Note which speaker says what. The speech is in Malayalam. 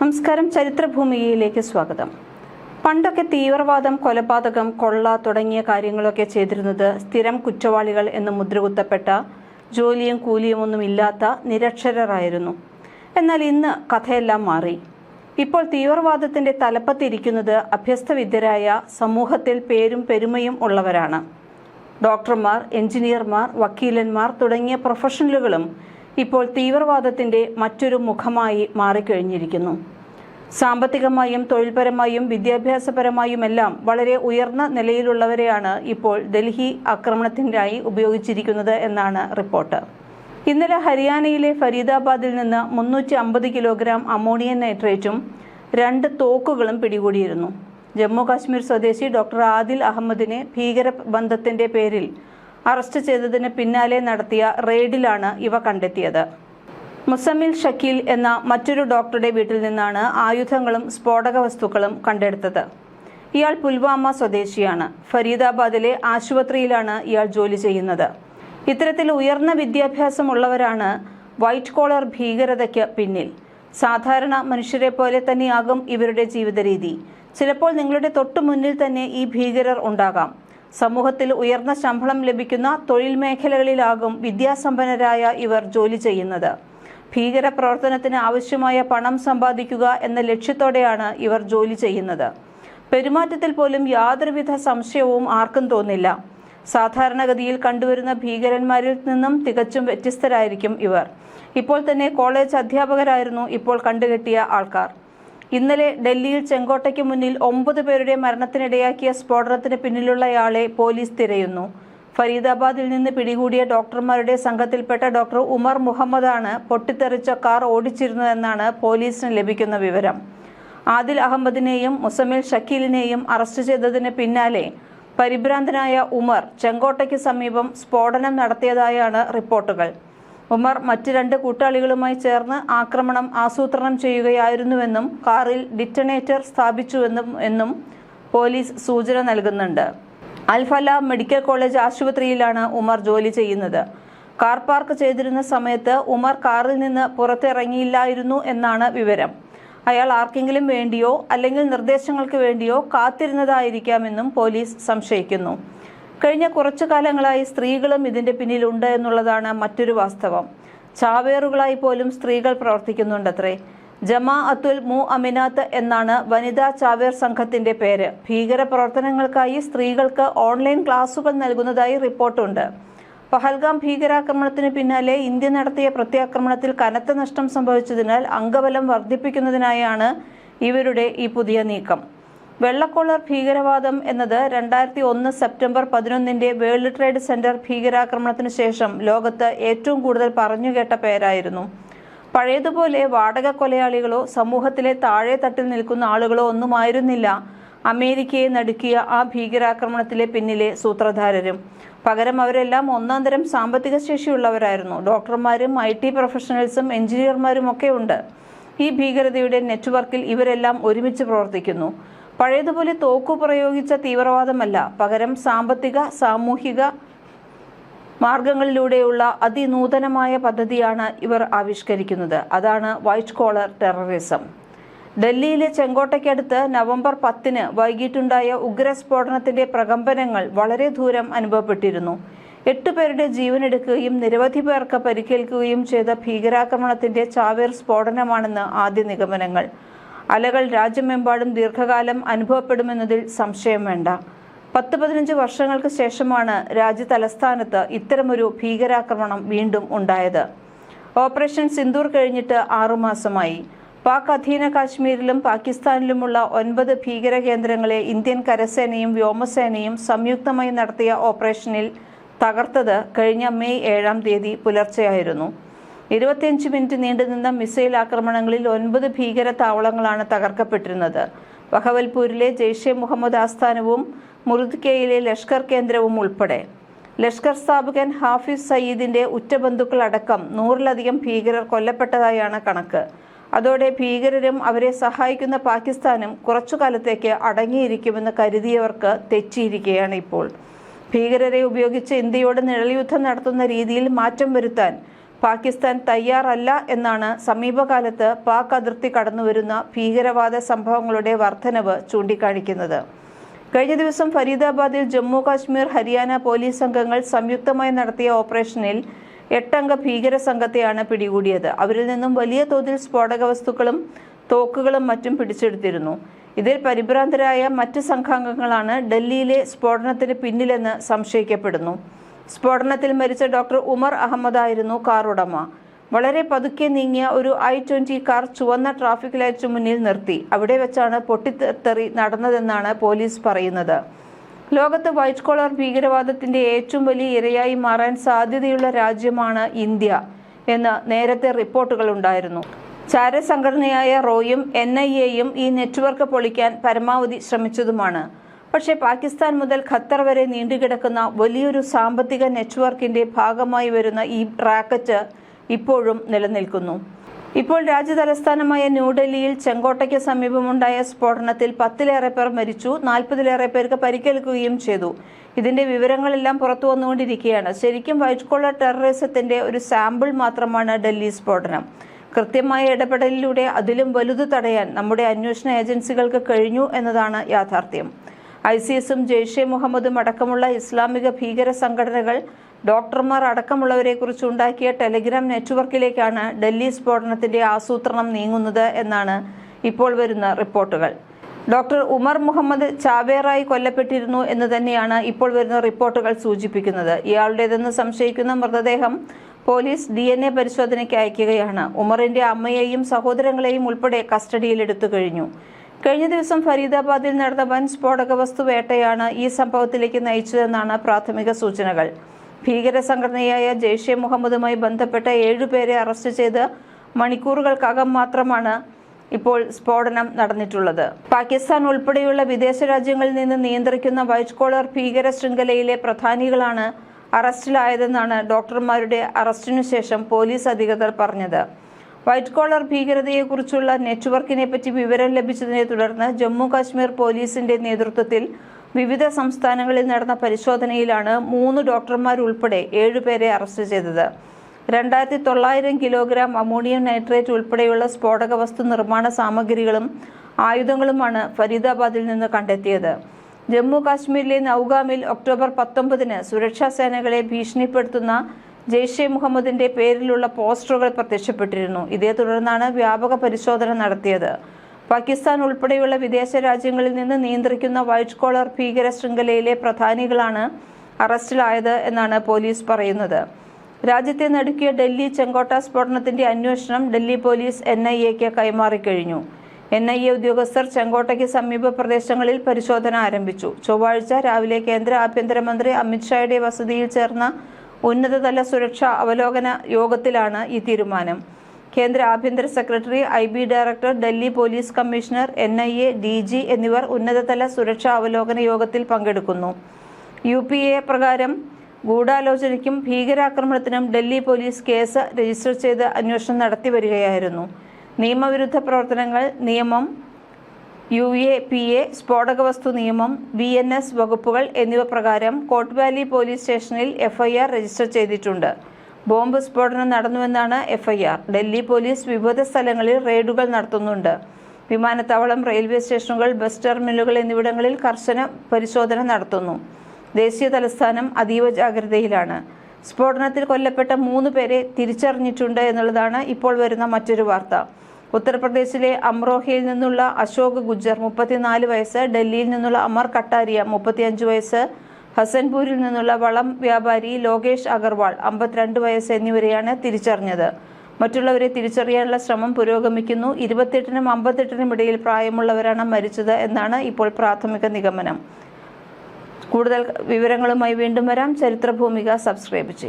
Speaker 1: നമസ്കാരം. ചരിത്രഭൂമികയിലേക്ക് സ്വാഗതം. പണ്ടൊക്കെ തീവ്രവാദം കൊലപാതകം കൊള്ള തുടങ്ങിയ കാര്യങ്ങളൊക്കെ ചെയ്തിരുന്നത് സ്ഥിരം കുറ്റവാളികൾ എന്ന് മുദ്രകുത്തപ്പെട്ട ജോലിയും കൂലിയും ഒന്നും ഇല്ലാത്ത നിരക്ഷരരായിരുന്നു. എന്നാൽ ഇന്ന് കഥയെല്ലാം മാറി. ഇപ്പോൾ തീവ്രവാദത്തിന്റെ തലപ്പത്തിരിക്കുന്നത് അഭ്യസ്തവിദ്യരായ സമൂഹത്തിൽ പേരും പെരുമയും ഉള്ളവരാണ്. ഡോക്ടർമാർ എഞ്ചിനീയർമാർ വക്കീലന്മാർ തുടങ്ങിയ പ്രൊഫഷണലുകളും ഇപ്പോൾ തീവ്രവാദത്തിന്റെ മറ്റൊരു മുഖമായി മാറിക്കഴിഞ്ഞിരിക്കുന്നു. സാമ്പത്തികമായും തൊഴിൽപരമായും വിദ്യാഭ്യാസപരമായുമെല്ലാം വളരെ ഉയർന്ന നിലയിലുള്ളവരെയാണ് ഇപ്പോൾ ഡൽഹി ആക്രമണത്തിനായി ഉപയോഗിച്ചിരിക്കുന്നത് എന്നാണ് റിപ്പോർട്ട്. ഇന്നലെ ഹരിയാനയിലെ ഫരീദാബാദിൽ നിന്ന് മുന്നൂറ്റി അമ്പത് കിലോഗ്രാം അമോണിയൻ നൈട്രേറ്റും രണ്ട് തോക്കുകളും പിടികൂടിയിരുന്നു. ജമ്മു കാശ്മീർ സ്വദേശി ഡോക്ടർ ആദിൽ അഹമ്മദിനെ ഭീകര ബന്ധത്തിന്റെ പേരിൽ അറസ്റ്റ് ചെയ്തതിന് പിന്നാലെ നടത്തിയ റെയ്ഡിലാണ് ഇവ കണ്ടെത്തിയത്. മുസമിൽ ഷക്കീൽ എന്ന മറ്റൊരു ഡോക്ടറുടെ വീട്ടിൽ നിന്നാണ് ആയുധങ്ങളും സ്ഫോടക വസ്തുക്കളും കണ്ടെടുത്തത്. ഇയാൾ പുൽവാമ സ്വദേശിയാണ്. ഫരീദാബാദിലെ ആശുപത്രിയിലാണ് ഇയാൾ ജോലി ചെയ്യുന്നത്. ഇത്തരത്തിൽ ഉയർന്ന വിദ്യാഭ്യാസമുള്ളവരാണ് വൈറ്റ് കോളർ ഭീകരതയ്ക്ക് പിന്നിൽ. സാധാരണ മനുഷ്യരെ പോലെ തന്നെയാകും ഇവരുടെ ജീവിത രീതി ചിലപ്പോൾ നിങ്ങളുടെ തൊട്ടു മുന്നിൽ തന്നെ ഈ ഭീകരർ ഉണ്ടാകാം. സമൂഹത്തിൽ ഉയർന്ന ശമ്പളം ലഭിക്കുന്ന തൊഴിൽ മേഖലകളിലാകും വിദ്യാസമ്പന്നരായ ഇവർ ജോലി ചെയ്യുന്നത്. ഭീകര പ്രവർത്തനത്തിന് ആവശ്യമായ പണം സമ്പാദിക്കുക എന്ന ലക്ഷ്യത്തോടെയാണ് ഇവർ ജോലി ചെയ്യുന്നത്. പെരുമാറ്റത്തിൽ പോലും യാതൊരുവിധ സംശയവും ആർക്കും തോന്നില്ല. സാധാരണഗതിയിൽ കണ്ടുവരുന്ന ഭീകരന്മാരിൽ നിന്നും തികച്ചും വ്യത്യസ്തരായിരിക്കും ഇവർ. ഇപ്പോൾ തന്നെ കോളേജ് അധ്യാപകരായിരുന്നു ഇപ്പോൾ കണ്ടുകെട്ടിയ ആൾക്കാർ. ഇന്നലെ ഡൽഹിയിൽ ചെങ്കോട്ടയ്ക്ക് മുന്നിൽ ഒമ്പത് പേരുടെ മരണത്തിനിടയാക്കിയ സ്ഫോടനത്തിന് പിന്നിലുള്ളയാളെ പോലീസ് തിരയുന്നു. ഫരീദാബാദിൽ നിന്ന് പിടികൂടിയ ഡോക്ടർമാരുടെ സംഘത്തിൽപ്പെട്ട ഡോക്ടർ ഉമർ മുഹമ്മദാണ് പൊട്ടിത്തെറിച്ച കാർ ഓടിച്ചിരുന്നതെന്നാണ് പോലീസിന് ലഭിക്കുന്ന വിവരം. ആദിൽ അഹമ്മദിനെയും മുസമിൽ ഷക്കീലിനെയും അറസ്റ്റ് ചെയ്തതിന് പിന്നാലെ പരിഭ്രാന്തനായ ഉമർ ചെങ്കോട്ടയ്ക്ക് സമീപം സ്ഫോടനം നടത്തിയതായാണ് റിപ്പോർട്ടുകൾ. ഉമർ മറ്റ് രണ്ട് കൂട്ടാളികളുമായി ചേർന്ന് ആക്രമണം ആസൂത്രണം ചെയ്യുകയായിരുന്നുവെന്നും കാറിൽ ഡിറ്റണേറ്റർ സ്ഥാപിച്ചുവെന്നും എന്നും പോലീസ് സൂചന നൽകുന്നുണ്ട്. അൽഫല മെഡിക്കൽ കോളേജ് ആശുപത്രിയിലാണ് ഉമർ ജോലി ചെയ്യുന്നത്. കാർ പാർക്ക് ചെയ്തിരുന്ന സമയത്ത് ഉമർ കാറിൽ നിന്ന് പുറത്തിറങ്ങിയില്ലായിരുന്നു എന്നാണ് വിവരം. അയാൾ ആർക്കെങ്കിലും വേണ്ടിയോ അല്ലെങ്കിൽ നിർദ്ദേശങ്ങൾക്ക് വേണ്ടിയോ കാത്തിരുന്നതായിരിക്കാമെന്നും പോലീസ് സംശയിക്കുന്നു. കഴിഞ്ഞ കുറച്ചു കാലങ്ങളായി സ്ത്രീകളും ഇതിന്റെ പിന്നിലുണ്ട് എന്നുള്ളതാണ് മറ്റൊരു വാസ്തവം. ചാവേറുകളായി പോലും സ്ത്രീകൾ പ്രവർത്തിക്കുന്നുണ്ടത്രേ. ജമാ അത്തുൽ മു അമിനാത്ത് എന്നാണ് വനിതാ ചാവേർ സംഘത്തിന്റെ പേര്. ഭീകര പ്രവർത്തനങ്ങൾക്കായി സ്ത്രീകൾക്ക് ഓൺലൈൻ ക്ലാസുകൾ നൽകുന്നതായി റിപ്പോർട്ടുണ്ട്. പഹൽഗാം ഭീകരാക്രമണത്തിന് പിന്നാലെ ഇന്ത്യ നടത്തിയ പ്രത്യാക്രമണത്തിൽ കനത്ത നഷ്ടം സംഭവിച്ചതിനാൽ അംഗബലം വർദ്ധിപ്പിക്കുന്നതിനായാണ് ഇവരുടെ ഈ പുതിയ നീക്കം. വെള്ളക്കോളർ ഭീകരവാദം എന്നത് രണ്ടായിരത്തി ഒന്ന് സെപ്റ്റംബർ പതിനൊന്നിന്റെ വേൾഡ് ട്രേഡ് സെന്റർ ഭീകരാക്രമണത്തിന് ശേഷം ലോകത്ത് ഏറ്റവും കൂടുതൽ പറഞ്ഞുകേട്ട പേരായിരുന്നു. പഴയതുപോലെ വാടക കൊലയാളികളോ സമൂഹത്തിലെ താഴെ തട്ടിൽ നിൽക്കുന്ന ആളുകളോ ഒന്നുമായിരുന്നില്ല അമേരിക്കയെ നടുക്കിയ ആ ഭീകരാക്രമണത്തിലെ പിന്നിലെ സൂത്രധാരരും. പകരം അവരെല്ലാം ഒന്നാം തരം സാമ്പത്തിക ശേഷിയുള്ളവരായിരുന്നു. ഡോക്ടർമാരും ഐ ടി പ്രൊഫഷണൽസും എഞ്ചിനീയർമാരും ഒക്കെ ഉണ്ട്. ഈ ഭീകരതയുടെ നെറ്റ്വർക്കിൽ ഇവരെല്ലാം ഒരുമിച്ച് പ്രവർത്തിക്കുന്നു. പഴയതുപോലെ തോക്കു പ്രയോഗിച്ച തീവ്രവാദമല്ല. പകരം സാമ്പത്തിക സാമൂഹിക മാർഗങ്ങളിലൂടെയുള്ള അതിനൂതനമായ പദ്ധതിയാണ് ഇവർ ആവിഷ്കരിക്കുന്നത്. അതാണ് വൈറ്റ് കോളർ ടെററിസം. ഡൽഹിയിലെ ചെങ്കോട്ടയ്ക്കടുത്ത് നവംബർ പത്തിന് വൈകിട്ടുണ്ടായ ഉഗ്രസ്ഫോടനത്തിന്റെ പ്രകമ്പനങ്ങൾ വളരെ ദൂരം അനുഭവപ്പെട്ടിരുന്നു. എട്ട് പേരുടെ ജീവനെടുക്കുകയും നിരവധി പേർക്ക് പരിക്കേൽക്കുകയും ചെയ്ത ഭീകരാക്രമണത്തിന്റെ ചാവേർ സ്ഫോടനമാണെന്ന് ആദ്യ നിഗമനങ്ങൾ. അലകൾ രാജ്യമെമ്പാടും ദീർഘകാലം അനുഭവപ്പെടുമെന്നതിൽ സംശയം വേണ്ട. പത്ത് പതിനഞ്ച് വർഷങ്ങൾക്ക് ശേഷമാണ് രാജ്യ തലസ്ഥാനത്ത് ഇത്തരമൊരു ഭീകരാക്രമണം വീണ്ടും ഉണ്ടായത്. ഓപ്പറേഷൻ സിന്ദൂർ കഴിഞ്ഞിട്ട് ആറുമാസമായി പാക് അധീന കാശ്മീരിലും പാകിസ്ഥാനിലുമുള്ള ഒൻപത് ഭീകര കേന്ദ്രങ്ങളെ ഇന്ത്യൻ കരസേനയും വ്യോമസേനയും സംയുക്തമായി നടത്തിയ ഓപ്പറേഷനിൽ തകർത്തത് കഴിഞ്ഞ മെയ് ഏഴാം തീയതി പുലർച്ചെയായിരുന്നു. ഇരുപത്തിയഞ്ച് മിനിറ്റ് നീണ്ടുനിന്ന മിസൈൽ ആക്രമണങ്ങളിൽ ഒൻപത് ഭീകര താവളങ്ങളാണ് തകർക്കപ്പെട്ടിരുന്നത്. ബഹവൽപൂരിലെ ജെയ്ഷെ മുഹമ്മദ് ആസ്ഥാനവും മുറുദ്കയിലെ ലഷ്കർ കേന്ദ്രവും ഉൾപ്പെടെ. ലഷ്കർ സ്ഥാപകൻ ഹാഫിസ് സയ്യിദിന്റെ ഉറ്റബന്ധുക്കൾ അടക്കം നൂറിലധികം ഭീകരർ കൊല്ലപ്പെട്ടതായാണ് കണക്ക്. അതോടെ ഭീകരരും അവരെ സഹായിക്കുന്ന പാകിസ്ഥാനും കുറച്ചു കാലത്തേക്ക് അടങ്ങിയിരിക്കുമെന്ന് കരുതിയവർക്ക് തെറ്റിയിരിക്കുകയാണ് ഇപ്പോൾ. ഭീകരരെ ഉപയോഗിച്ച് ഇന്ത്യയോട് നിഴൽയുദ്ധം നടത്തുന്ന രീതിയിൽ മാറ്റം വരുത്താൻ പാകിസ്ഥാൻ തയ്യാറല്ല എന്നാണ് സമീപകാലത്ത് പാക് അതിർത്തി കടന്നുവരുന്ന ഭീകരവാദ സംഭവങ്ങളുടെ വർധനവ് ചൂണ്ടിക്കാണിക്കുന്നത്. കഴിഞ്ഞ ദിവസം ഫരീദാബാദിൽ ജമ്മു കാശ്മീർ ഹരിയാന പോലീസ് സംഘങ്ങൾ സംയുക്തമായി നടത്തിയ ഓപ്പറേഷനിൽ എട്ടംഗ ഭീകര സംഘത്തെയാണ് പിടികൂടിയത്. അവരിൽ നിന്നും വലിയ തോതിൽ സ്ഫോടക വസ്തുക്കളും തോക്കുകളും മറ്റും പിടിച്ചെടുത്തിരുന്നു. ഇതിൽ പരിഭ്രാന്തരായ മറ്റ് സംഘാംഗങ്ങളാണ് ഡൽഹിയിലെ സ്ഫോടനത്തിന് പിന്നിലെന്ന് സംശയിക്കപ്പെടുന്നു. സ്ഫോടനത്തിൽ മരിച്ച ഡോക്ടർ ഉമർ അഹമ്മദായിരുന്നു കാർ ഉടമ വളരെ പതുക്കെ നീങ്ങിയ ഒരു ഐ ട്വന്റി കാർ ചുവന്ന ട്രാഫിക് ലൈറ്റ് മുന്നിൽ നിർത്തി. അവിടെ വെച്ചാണ് പൊട്ടിത്തെറി നടന്നതെന്നാണ് പോലീസ് പറയുന്നത്. ലോകത്ത് വൈറ്റ് കോളർ ഭീകരവാദത്തിന്റെ ഏറ്റവും വലിയ ഇരയായി മാറാൻ സാധ്യതയുള്ള രാജ്യമാണ് ഇന്ത്യ എന്ന് നേരത്തെ റിപ്പോർട്ടുകൾ ഉണ്ടായിരുന്നു. ചാരസംഘടനയായ റോയും എൻ ഐ എയും ഈ നെറ്റ്വർക്ക് പൊളിക്കാൻ പരമാവധി ശ്രമിച്ചതുമാണ്. പക്ഷേ പാകിസ്ഥാൻ മുതൽ ഖത്തർ വരെ നീണ്ടുകിടക്കുന്ന വലിയൊരു സാമ്പത്തിക നെറ്റ്വർക്കിന്റെ ഭാഗമായി വരുന്ന ഈ റാക്കറ്റ് ഇപ്പോഴും നിലനിൽക്കുന്നു. ഇപ്പോൾ രാജ്യതലസ്ഥാനമായ ന്യൂഡൽഹിയിൽ ചെങ്കോട്ടയ്ക്ക് സമീപമുണ്ടായ സ്ഫോടനത്തിൽ പത്തിലേറെ പേർ മരിച്ചു നാൽപ്പതിലേറെ പേർക്ക് പരിക്കേൽക്കുകയും ചെയ്തു. ഇതിന്റെ വിവരങ്ങളെല്ലാം പുറത്തു വന്നുകൊണ്ടിരിക്കുകയാണ്. ശരിക്കും വൈറ്റ് കോളർ ടെററിസത്തിന്റെ ഒരു സാമ്പിൾ മാത്രമാണ് ഡൽഹി സ്ഫോടനം. കൃത്യമായ ഇടപെടലിലൂടെ അതിലും വലുത് തടയാൻ നമ്മുടെ അന്വേഷണ ഏജൻസികൾക്ക് കഴിഞ്ഞു എന്നതാണ് യാഥാർത്ഥ്യം. ഐ സി എസും ജെയ്ഷെ മുഹമ്മദും അടക്കമുള്ള ഇസ്ലാമിക ഭീകര സംഘടനകൾ ഡോക്ടർമാർ അടക്കമുള്ളവരെ കുറിച്ച് ഉണ്ടാക്കിയ ടെലിഗ്രാം നെറ്റ്വർക്കിലേക്കാണ് ഡൽഹി സ്ഫോടനത്തിന്റെ ആസൂത്രണം നീങ്ങുന്നത് എന്നാണ് ഇപ്പോൾ വരുന്ന റിപ്പോർട്ടുകൾ. ഡോക്ടർ ഉമർ മുഹമ്മദ് ചാവേറായി കൊല്ലപ്പെട്ടിരുന്നു എന്ന് തന്നെയാണ് ഇപ്പോൾ വരുന്ന റിപ്പോർട്ടുകൾ സൂചിപ്പിക്കുന്നത്. ഇയാളുടേതെന്ന് സംശയിക്കുന്ന മൃതദേഹം പോലീസ് ഡി എൻ എ പരിശോധനയ്ക്ക് അയക്കുകയാണ്. ഉമറിന്റെ അമ്മയെയും സഹോദരങ്ങളെയും ഉൾപ്പെടെ കസ്റ്റഡിയിലെടുത്തു കഴിഞ്ഞു. കഴിഞ്ഞ ദിവസം ഫരീദാബാദിൽ നടന്ന വൻ സ്ഫോടക വസ്തു വേട്ടയാണ് ഈ സംഭവത്തിലേക്ക് നയിച്ചതെന്നാണ് പ്രാഥമിക സൂചനകൾ. ഭീകര സംഘടനയായ ജെയ്ഷെ മുഹമ്മദുമായി ബന്ധപ്പെട്ട ഏഴുപേരെ അറസ്റ്റ് ചെയ്ത് മണിക്കൂറുകൾക്കകം മാത്രമാണ് ഇപ്പോൾ സ്ഫോടനം നടന്നിട്ടുള്ളത്. പാകിസ്ഥാൻ ഉൾപ്പെടെയുള്ള വിദേശ രാജ്യങ്ങളിൽ നിന്ന് നിയന്ത്രിക്കുന്ന വൈറ്റ് കോളർ ഭീകര ശൃംഖലയിലെ പ്രധാനികളാണ് അറസ്റ്റിലായതെന്നാണ് ഡോക്ടർമാരുടെ അറസ്റ്റിനു ശേഷം പോലീസ് അധികൃതർ പറഞ്ഞത്. വൈറ്റ് കോളർ ഭീകരതയെക്കുറിച്ചുള്ള നെറ്റ്വർക്കിനെ പറ്റി വിവരം ലഭിച്ചതിനെ തുടർന്ന് ജമ്മു കാശ്മീർ പോലീസിന്റെ നേതൃത്വത്തിൽ വിവിധ സംസ്ഥാനങ്ങളിൽ നടന്ന പരിശോധനയിലാണ് മൂന്ന് ഡോക്ടർമാരുൾപ്പെടെ ഏഴുപേരെ അറസ്റ്റ് ചെയ്തത്. രണ്ടായിരത്തി തൊള്ളായിരം കിലോഗ്രാം അമോണിയം നൈട്രേറ്റ് ഉൾപ്പെടെയുള്ള സ്ഫോടക വസ്തു നിർമ്മാണ സാമഗ്രികളും ആയുധങ്ങളുമാണ് ഫരീദാബാദിൽ നിന്ന് കണ്ടെത്തിയത്. ജമ്മു കാശ്മീരിലെ നൌഗാമിൽ ഒക്ടോബർ പത്തൊമ്പതിന് സുരക്ഷാ സേനകളെ ഭീഷണിപ്പെടുത്തുന്ന ജെയ്ഷെ മുഹമ്മദിന്റെ പേരിലുള്ള പോസ്റ്ററുകൾ പ്രത്യക്ഷപ്പെട്ടിരുന്നു. ഇതേ തുടർന്നാണ് വ്യാപക പരിശോധന നടത്തിയത്. പാകിസ്ഥാൻ ഉൾപ്പെടെയുള്ള വിദേശ രാജ്യങ്ങളിൽ നിന്ന് നിയന്ത്രിക്കുന്ന വൈറ്റ് കോളർ ഭീകര ശൃംഖലയിലെ പ്രധാനികളാണ് അറസ്റ്റിലായത് എന്നാണ് പോലീസ് പറയുന്നത്. രാജ്യത്തെ നടുക്കിയ ഡൽഹി ചെങ്കോട്ട സ്ഫോടനത്തിന്റെ അന്വേഷണം ഡൽഹി പോലീസ് എൻ ഐ എക്ക് കൈമാറിക്കഴിഞ്ഞു. എൻ ഐ എ ഉദ്യോഗസ്ഥർ ചെങ്കോട്ടയ്ക്ക് സമീപ പ്രദേശങ്ങളിൽ പരിശോധന ആരംഭിച്ചു. ചൊവ്വാഴ്ച രാവിലെ കേന്ദ്ര ആഭ്യന്തരമന്ത്രി അമിത്ഷായുടെ വസതിയിൽ ചേർന്ന ഉന്നതതല സുരക്ഷാ അവലോകന യോഗത്തിലാണ് ഈ തീരുമാനം. കേന്ദ്ര ആഭ്യന്തര secretary I B director Delhi police commissioner N I A D G എന്നിവർ ഉന്നതതല സുരക്ഷാ അവലോകന യോഗത്തിൽ പങ്കെടുക്കുന്നു. യു പി എ പ്രകാരം ഗൂഢാലോചനയ്ക്കും ഭീകരാക്രമണത്തിനും ഡൽഹി പോലീസ് കേസ് രജിസ്റ്റർ ചെയ്ത് അന്വേഷണം നടത്തി വരികയായിരുന്നു. നിയമവിരുദ്ധ പ്രവർത്തനങ്ങൾ നിയമം യു എ പി എ സ്ഫോടക വസ്തു നിയമം ബി എൻ എസ് വകുപ്പുകൾ എന്നിവ പ്രകാരം കോട്ട് വാലി പോലീസ് സ്റ്റേഷനിൽ എഫ്ഐആർ രജിസ്റ്റർ ചെയ്തിട്ടുണ്ട്. ബോംബ് സ്ഫോടനം നടന്നുവെന്നാണ് എഫ്ഐആർ ഡൽഹി പോലീസ് വിവിധ സ്ഥലങ്ങളിൽ റെയ്ഡുകൾ നടത്തുന്നുണ്ട്. വിമാനത്താവളം റെയിൽവേ സ്റ്റേഷനുകൾ ബസ് ടെർമിനലുകൾ എന്നിവിടങ്ങളിൽ കർശന പരിശോധന നടത്തുന്നു. ദേശീയ തലസ്ഥാനം അതീവ ജാഗ്രതയിലാണ്. സ്ഫോടനത്തിൽ കൊല്ലപ്പെട്ട മൂന്ന് പേരെ തിരിച്ചറിഞ്ഞിട്ടുണ്ട് എന്നുള്ളതാണ് ഇപ്പോൾ വരുന്ന മറ്റൊരു വാർത്ത. ഉത്തർപ്രദേശിലെ അമ്രോഹയിൽ നിന്നുള്ള അശോക് ഗുജ്ജർ മുപ്പത്തിനാല് വയസ്സ് ഡൽഹിയിൽ നിന്നുള്ള അമർ കട്ടാരിയ മുപ്പത്തിയഞ്ച് വയസ്സ് ഹസൻപൂരിൽ നിന്നുള്ള വളം വ്യാപാരി ലോകേഷ് അഗർവാൾ അമ്പത്തിരണ്ട് വയസ്സ് എന്നിവരെയാണ് തിരിച്ചറിഞ്ഞത്. മറ്റുള്ളവരെ തിരിച്ചറിയാനുള്ള ശ്രമം പുരോഗമിക്കുന്നു. ഇരുപത്തെട്ടിനും അമ്പത്തെട്ടിനും ഇടയിൽ പ്രായമുള്ളവരാണ് മരിച്ചത് എന്നാണ് ഇപ്പോൾ പ്രാഥമിക നിഗമനം. കൂടുതൽ വിവരങ്ങളുമായി വീണ്ടും വരാം. ചരിത്രഭൂമിക സബ്സ്ക്രൈബ് ചെയ്യും.